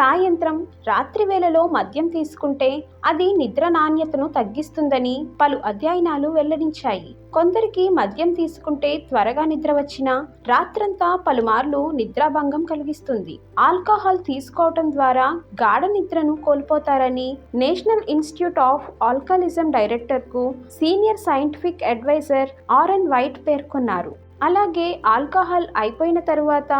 సాయంత్రం రాత్రి వేళలో మద్యం తీసుకుంటే అది నిద్ర నాణ్యతను తగ్గిస్తుందని పలు అధ్యయనాలు వెల్లడించాయి. కొందరికి మద్యం తీసుకుంటే త్వరగా నిద్ర వచ్చినా రాత్రంతా పలుమార్లు నిద్రాభంగం కలిగిస్తుంది. ఆల్కహాల్ తీసుకోవటం ద్వారా గాఢ నిద్రను కోల్పోతారని national institute of alcoholism డైరెక్టర్కు senior scientific adviser R N White పేర్కొన్నారు. అలాగే ఆల్కహాల్ అయిపోయిన తరువాత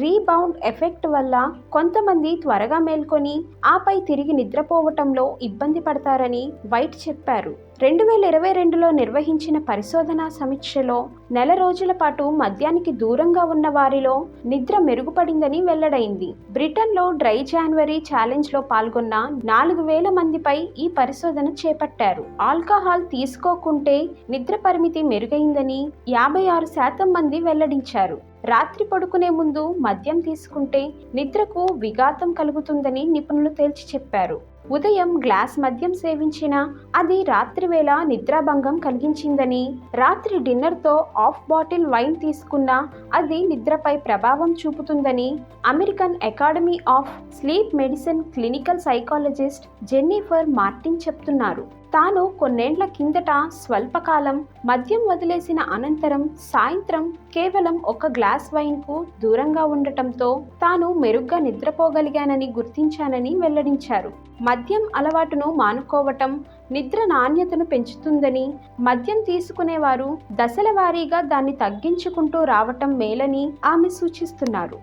రీబౌండ్ ఎఫెక్ట్ వల్ల కొంతమంది త్వరగా మేల్కొని ఆపై తిరిగి నిద్రపోవటంలో ఇబ్బంది పడతారని వైట్ చెప్పారు. రెండు వేల ఇరవై రెండులో నిర్వహించిన పరిశోధనా సమీక్షలో నెల రోజుల పాటు మద్యానికి దూరంగా ఉన్న వారిలో నిద్ర మెరుగుపడిందని వెల్లడైంది. బ్రిటన్లో డ్రై జాన్వరి ఛాలెంజ్లో పాల్గొన్న నాలుగు వేల మందిపై ఈ పరిశోధన చేపట్టారు. ఆల్కహాల్ తీసుకోకుంటే నిద్ర పరిమితి మెరుగైందని యాభై ఆరు శాతం మంది వెల్లడించారు. రాత్రి పడుకునే ముందు మద్యం తీసుకుంటే నిద్రకు విఘాతం కలుగుతుందని నిపుణులు తేల్చి చెప్పారు. ఉదయం గ్లాస్ మద్యం సేవించినా అది రాత్రి వేళ నిద్రాభంగం కలిగించిందని రాత్రి డిన్నర్తో ఆఫ్ బాటిల్ వైన్ తీసుకున్నా అది నిద్రపై ప్రభావం చూపుతుందని American academy of sleep medicine clinical psychologist Jennifer Martin చెప్తున్నారు. తాను కొన్నేండ్ల కిందట స్వల్పకాలం మద్యం వదిలేసిన అనంతరం సాయంత్రం కేవలం ఒక గ్లాస్ వైన్కు దూరంగా ఉండటంతో తాను మెరుగ్గా నిద్రపోగలిగానని గుర్తించానని వెల్లడించారు. మద్యం అలవాటును మానుకోవటం నిద్ర నాణ్యతను పెంచుతుందని మద్యం తీసుకునేవారు దశల వారీగా దాన్ని తగ్గించుకుంటూ రావటం మేలని ఆమె సూచిస్తున్నారు.